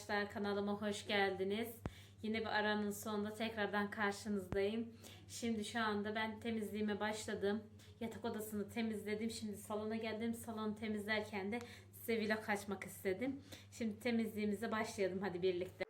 arkadaşlar kanalıma hoş geldiniz. Yine bir aranın sonunda tekrardan karşınızdayım. Şimdi şu anda ben temizliğime başladım. Yatak odasını temizledim. Şimdi salona geldim. Salonu temizlerken de size vlog açmak istedim. Şimdi temizliğimize başlayalım hadi birlikte.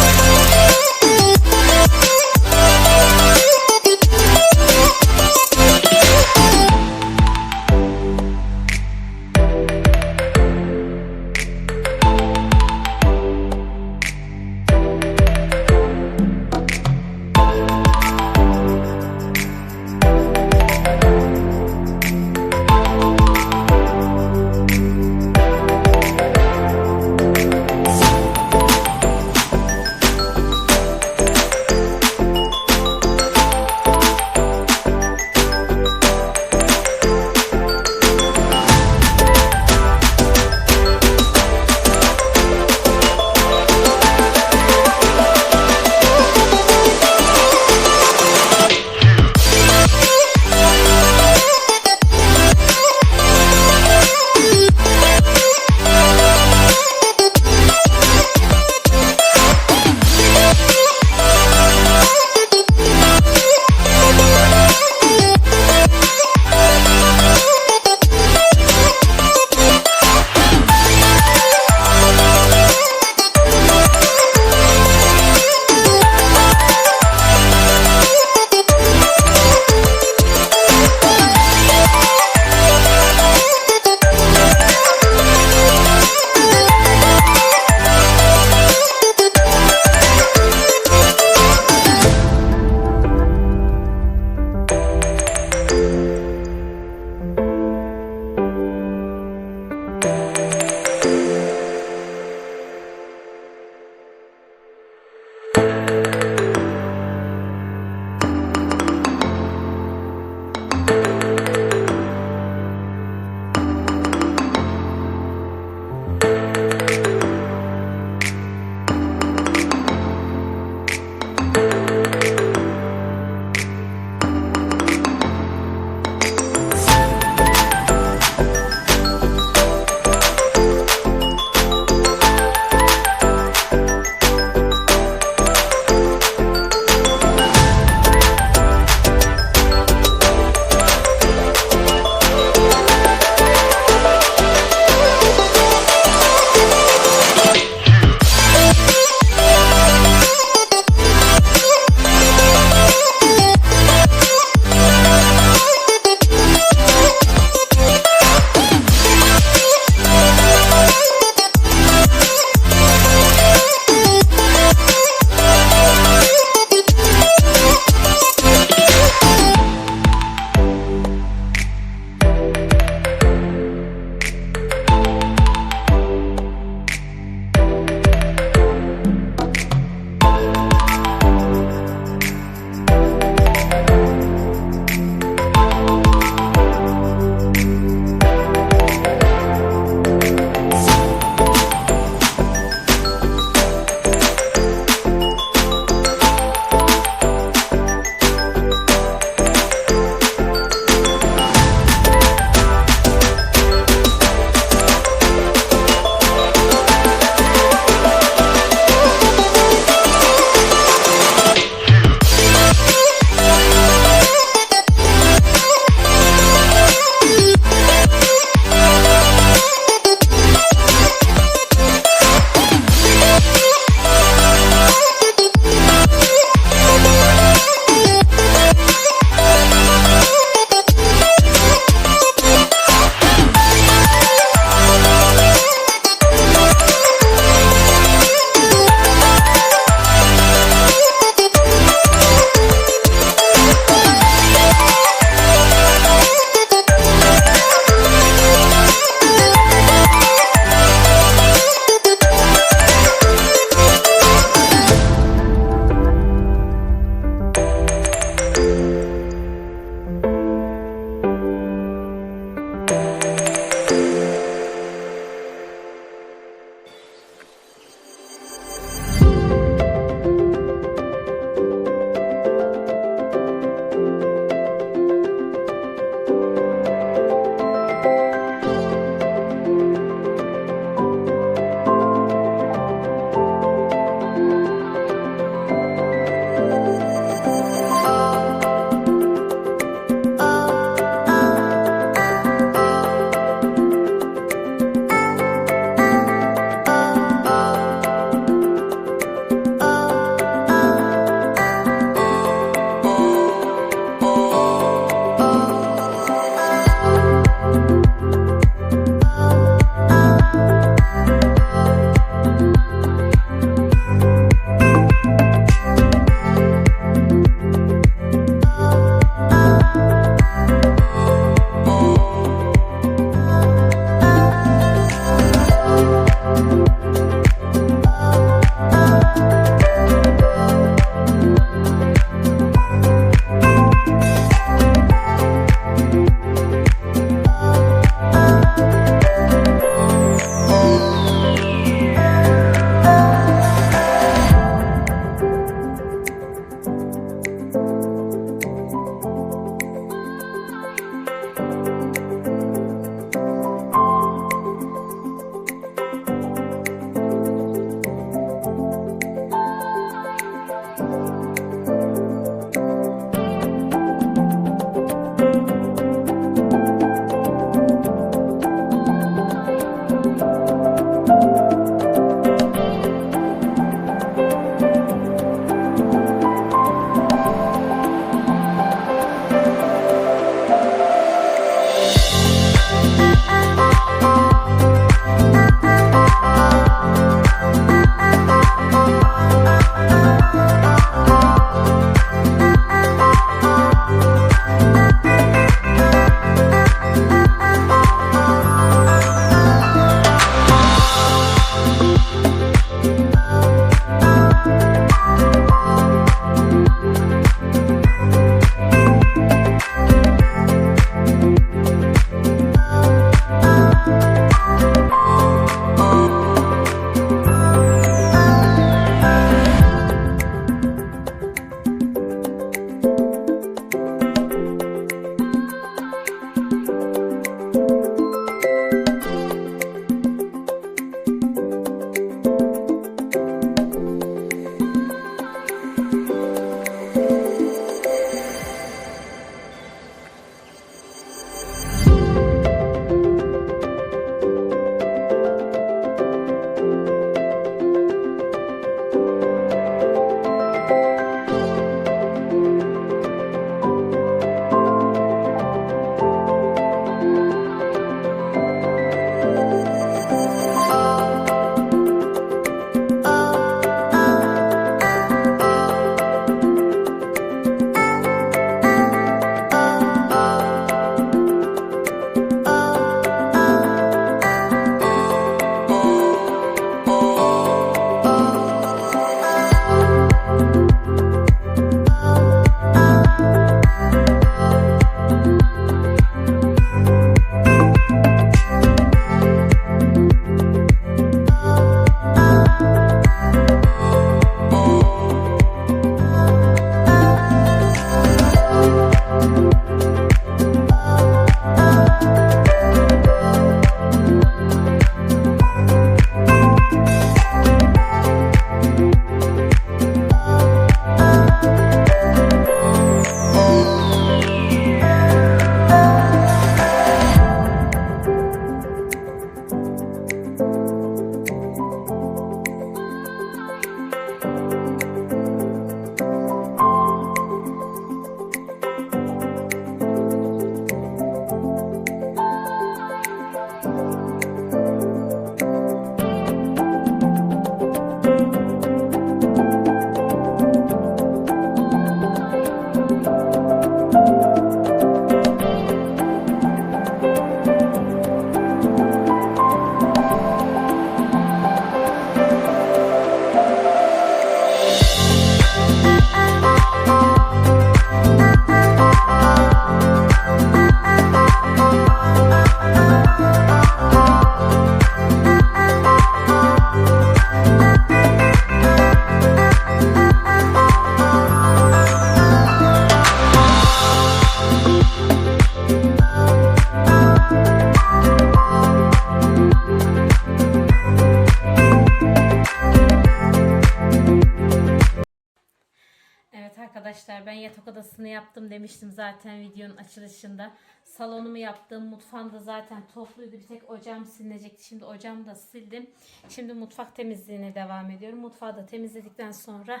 Yatak odasını yaptım demiştim zaten videonun açılışında. Salonumu yaptım. Mutfağım zaten topluydu. Bir tek ocağım silinecekti. Şimdi ocağımı da sildim. Şimdi mutfak temizliğine devam ediyorum. Mutfağı da temizledikten sonra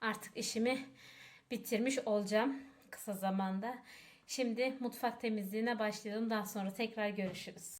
artık işimi bitirmiş olacağım kısa zamanda. Şimdi mutfak temizliğine başlayalım. Daha sonra tekrar görüşürüz.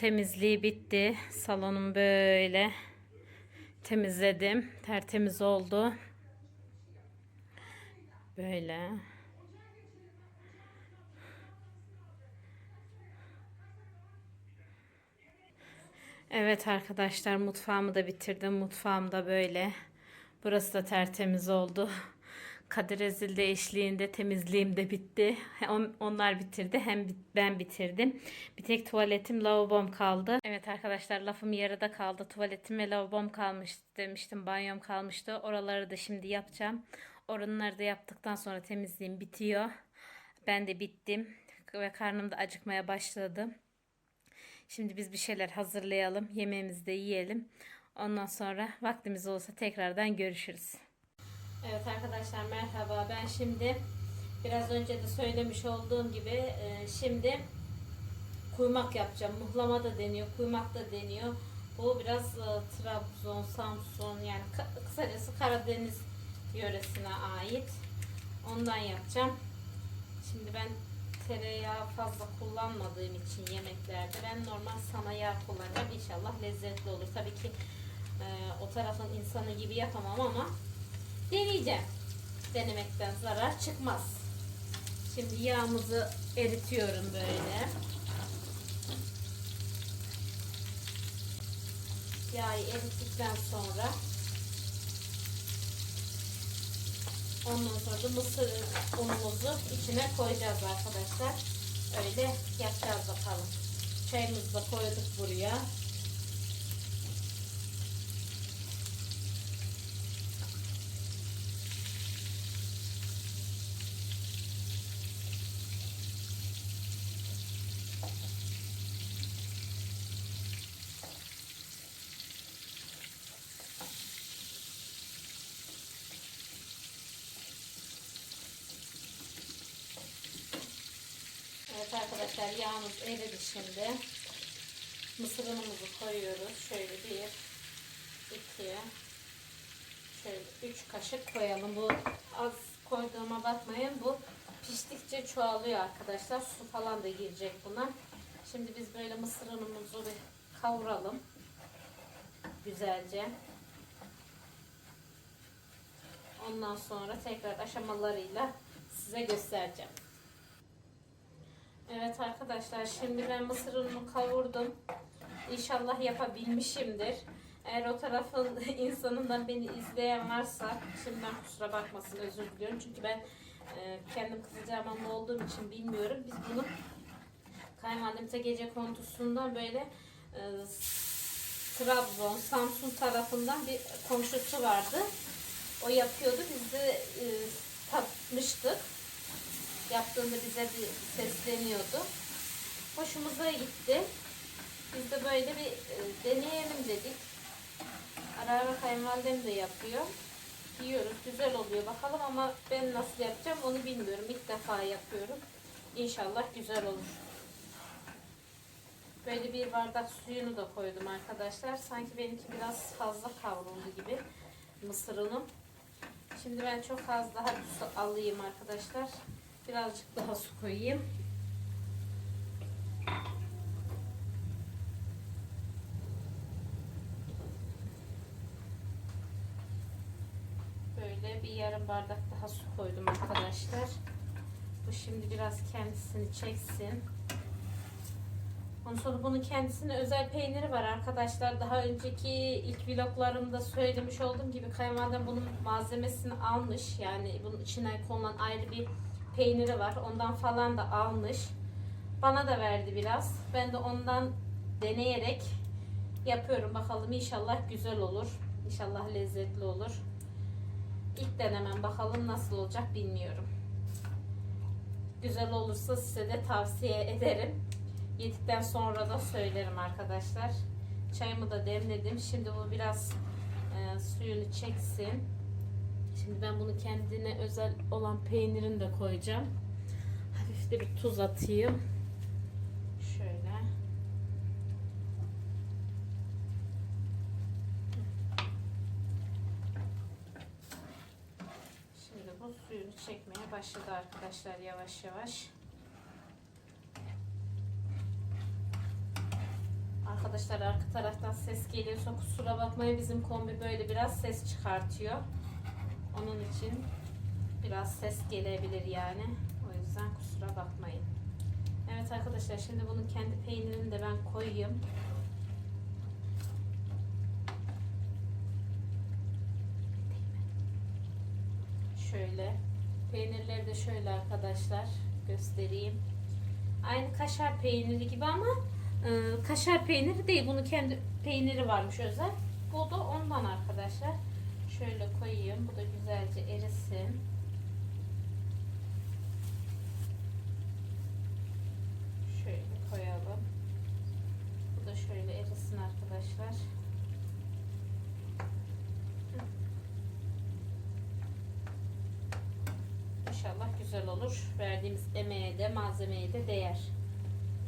Temizliği bitti. Salonum böyle temizledim. Tertemiz oldu. Böyle. Evet arkadaşlar mutfağımı da bitirdim. Mutfağım da böyle. Burası da tertemiz oldu. Kadir Ezil de eşliğinde temizliğim de bitti. On- Onlar bitirdi hem ben bitirdim. Bir tek tuvaletim lavabom kaldı. Evet arkadaşlar lafım yarıda kaldı. Tuvaletim ve lavabom kalmıştı demiştim. Banyom kalmıştı. Oraları da şimdi yapacağım. Oraları da yaptıktan sonra temizliğim bitiyor. Ben de bittim ve karnım da acıkmaya başladı. Şimdi biz bir şeyler hazırlayalım. Yemeğimizi de yiyelim. Ondan sonra vaktimiz olursa tekrardan görüşürüz. Evet arkadaşlar merhaba. Ben şimdi biraz önce de söylemiş olduğum gibi e, şimdi kuymak yapacağım. Muhlama da deniyor, kuymak da deniyor. Bu biraz e, Trabzon, Samsun yani kısacası Karadeniz yöresine ait. Ondan yapacağım. Şimdi ben tereyağı fazla kullanmadığım için yemeklerde ben normal sana yağ kullanacağım. İnşallah lezzetli olur. Tabii ki e, o tarafın insanı gibi yapamam ama deneyeceğim. Denemekten zarar çıkmaz. Şimdi yağımızı eritiyorum böyle. Yağı erittikten sonra ondan sonra da mısır unumuzu içine koyacağız arkadaşlar. Öyle yapacağız bakalım. Çayımızı da koyduk buraya. Evet arkadaşlar yağımız eridi şimdi. Mısır koyuyoruz. Şöyle bir, iki, şöyle üç kaşık koyalım. Bu az koyduğuma bakmayın. Bu piştikçe çoğalıyor arkadaşlar. Su falan da girecek buna. Şimdi biz böyle mısır bir kavuralım. Güzelce. Ondan sonra tekrar aşamalarıyla size göstereceğim. Evet arkadaşlar şimdi ben mısır ununu kavurdum. İnşallah yapabilmişimdir. Eğer o tarafın insanından beni izleyen varsa şimdiden kusura bakmasın özür diliyorum. Çünkü ben e, kendim Kızılcahamamlı olduğum için bilmiyorum. Biz bunu kayınvalidemize gece kontusundan böyle e, Trabzon, Samsun tarafından bir komşusu vardı. O yapıyordu. Biz de e, tatmıştık. Yaptığında bize bir sesleniyordu. Hoşumuza gitti. Biz de böyle bir e, deneyelim dedik. Ara ara kayınvalidem de yapıyor. Yiyoruz. Güzel oluyor. Bakalım ama ben nasıl yapacağım onu bilmiyorum. İlk defa yapıyorum. İnşallah güzel olur. Böyle bir bardak suyunu da koydum arkadaşlar. Sanki benimki biraz fazla kavruldu gibi mısır. Şimdi ben çok az daha alayım arkadaşlar. Birazcık daha su koyayım. Böyle bir yarım bardak daha su koydum arkadaşlar. Bu şimdi biraz kendisini çeksin. Ondan sonra bunun kendisine özel peyniri var arkadaşlar. Daha önceki ilk vloglarımda söylemiş olduğum gibi kayınvalidem bunun malzemesini almış. Yani bunun içine konulan ayrı bir peyniri var. Ondan falan da almış. Bana da verdi biraz. Ben de ondan deneyerek yapıyorum. Bakalım inşallah güzel olur. İnşallah lezzetli olur. İlk denemem bakalım nasıl olacak bilmiyorum. Güzel olursa size de tavsiye ederim. Yedikten sonra da söylerim arkadaşlar. Çayımı da demledim. Şimdi bu biraz e, suyunu çeksin. Şimdi ben bunu kendine özel olan peynirini de koyacağım. Hafif de bir tuz atayım. Şöyle. Şimdi bu suyunu çekmeye başladı arkadaşlar yavaş yavaş. Arkadaşlar arka taraftan ses geliyorsa kusura bakmayın bizim kombi böyle biraz ses çıkartıyor. Onun için biraz ses gelebilir yani. O yüzden kusura bakmayın. Evet arkadaşlar şimdi bunun kendi peynirini de ben koyayım. Şöyle. Peynirleri de şöyle arkadaşlar göstereyim. Aynı kaşar peyniri gibi ama e, kaşar peyniri değil. Bunun kendi peyniri varmış özel. Bu da ondan arkadaşlar. Şöyle koyayım. Bu da güzelce erisin. Şöyle koyalım. Bu da şöyle erisin arkadaşlar. İnşallah güzel olur. Verdiğimiz emeğe de malzemeye de değer.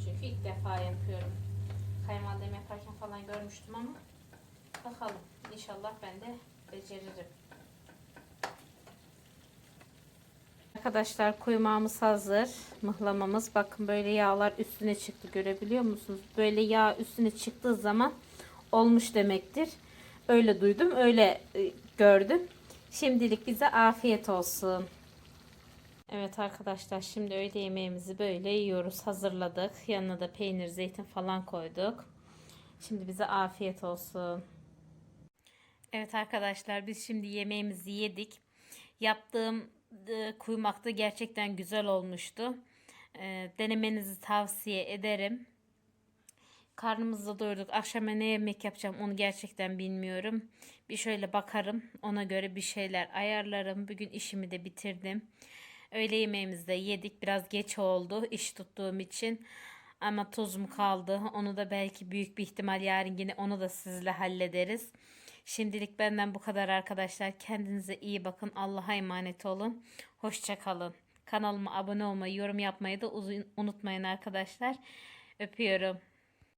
Çünkü ilk defa yapıyorum. Kayınvalidem yaparken falan görmüştüm ama bakalım. İnşallah ben de beceririm. Arkadaşlar kuymağımız hazır. Mıhlamamız. Bakın böyle yağlar üstüne çıktı. Görebiliyor musunuz? Böyle yağ üstüne çıktığı zaman olmuş demektir. Öyle duydum. Öyle e, gördüm. Şimdilik bize afiyet olsun. Evet arkadaşlar şimdi öğle yemeğimizi böyle yiyoruz. Hazırladık. Yanına da peynir, zeytin falan koyduk. Şimdi bize afiyet olsun. Evet arkadaşlar biz şimdi yemeğimizi yedik. Yaptığım e, kuymak da gerçekten güzel olmuştu. E, denemenizi tavsiye ederim. Karnımızı doyurduk. Akşama ne yemek yapacağım onu gerçekten bilmiyorum. Bir şöyle bakarım. Ona göre bir şeyler ayarlarım. Bugün işimi de bitirdim. Öğle yemeğimizi de yedik. Biraz geç oldu iş tuttuğum için. Ama tuzum kaldı. Onu da belki büyük bir ihtimal yarın yine onu da sizle hallederiz. Şimdilik benden bu kadar arkadaşlar. Kendinize iyi bakın. Allah'a emanet olun. Hoşçakalın. Kanalıma abone olmayı, yorum yapmayı da unutmayın arkadaşlar. Öpüyorum.